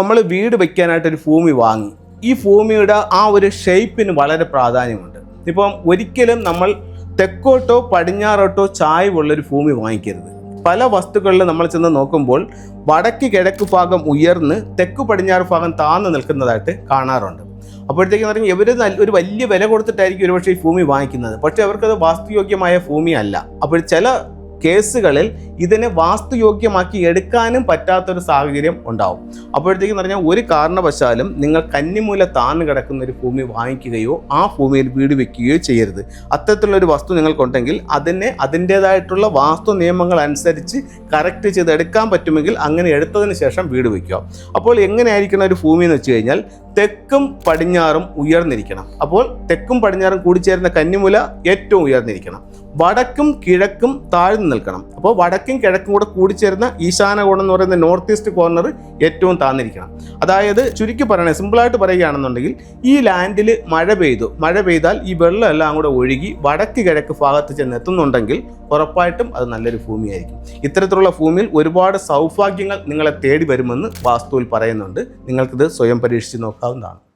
നമ്മൾ വീട് വയ്ക്കാനായിട്ട് ഒരു ഭൂമി വാങ്ങി. ഈ ഭൂമിയുടെ ആ ഒരു ഷേപ്പിന് വളരെ പ്രാധാന്യമുണ്ട്. ഇപ്പം ഒരിക്കലും നമ്മൾ തെക്കോട്ടോ പടിഞ്ഞാറോട്ടോ ചായ്വുള്ളൊരു ഭൂമി വാങ്ങിക്കരുത്. പല വസ്തുക്കളിൽ നമ്മൾ ചെന്ന് നോക്കുമ്പോൾ വടക്ക് കിഴക്ക് ഭാഗം ഉയർന്ന് തെക്ക് പടിഞ്ഞാറ് ഭാഗം താഴ്ന്നു നിൽക്കുന്നതായിട്ട് കാണാറുണ്ട്. അപ്പോഴത്തേക്കും പറഞ്ഞാൽ ഇവർ നല്ല ഒരു വലിയ വില കൊടുത്തിട്ടായിരിക്കും ഒരുപക്ഷെ ഈ ഭൂമി വാങ്ങിക്കുന്നത്. പക്ഷേ അവർക്കത് വാസ്തുയോഗ്യമായ ഭൂമിയല്ല അപ്പോൾ ചില കേസുകളിൽ ഇതിനെ വാസ്തുയോഗ്യമാക്കി എടുക്കാനും പറ്റാത്തൊരു സാഹചര്യം ഉണ്ടാവും. അപ്പോഴത്തേക്കും പറഞ്ഞാൽ ഒരു കാരണവശാലും നിങ്ങൾ കന്നിമൂല താന്ന് കിടക്കുന്ന ഒരു ഭൂമി വാങ്ങിക്കുകയോ ആ ഭൂമിയിൽ വീട് വെക്കുകയോ ചെയ്യരുത്. അത്തരത്തിലുള്ളൊരു വസ്തു നിങ്ങൾക്കുണ്ടെങ്കിൽ അതിനെ അതിന്റേതായിട്ടുള്ള വാസ്തു നിയമങ്ങൾ അനുസരിച്ച് കറക്റ്റ് ചെയ്ത് എടുക്കാൻ പറ്റുമെങ്കിൽ അങ്ങനെ എടുത്തതിന് ശേഷം വീട് വയ്ക്കുക അപ്പോൾ എങ്ങനെയായിരിക്കണം ഒരു ഭൂമി എന്ന് വെച്ച് കഴിഞ്ഞാൽ തെക്കും പടിഞ്ഞാറും ഉയർന്നിരിക്കണം. അപ്പോൾ തെക്കും പടിഞ്ഞാറും കൂടിച്ചേരുന്ന കന്നിമൂല ഏറ്റവും ഉയർന്നിരിക്കണം. വടക്കും കിഴക്കും താഴ്ന്നു നിൽക്കണം. അപ്പോൾ വടക്കും കിഴക്കും കൂടെ കൂടിച്ചേരുന്ന ഈശാന കോണം എന്ന് പറയുന്ന നോർത്ത് ഈസ്റ്റ് കോർണർ ഏറ്റവും താന്നിരിക്കണം. അതായത് ചുരുക്കി പറയണേ സിമ്പിളായിട്ട് പറയുകയാണെന്നുണ്ടെങ്കിൽ ഈ ലാൻഡിൽ മഴ പെയ്തു. മഴ പെയ്താൽ ഈ വെള്ളം എല്ലാം കൂടെ ഒഴുകി വടക്ക് കിഴക്ക് ഭാഗത്ത് ചെന്ന് എത്തുന്നുണ്ടെങ്കിൽ ഉറപ്പായിട്ടും അത് നല്ലൊരു ഭൂമിയായിരിക്കും. ഇത്തരത്തിലുള്ള ഭൂമിയിൽ ഒരുപാട് സൗഭാഗ്യങ്ങൾ നിങ്ങളെ തേടി വരുമെന്ന് വാസ്തുവിൽ പറയുന്നുണ്ട്. നിങ്ങൾക്കിത് സ്വയം പരീക്ഷിച്ച് നോക്കാവുന്നതാണ്.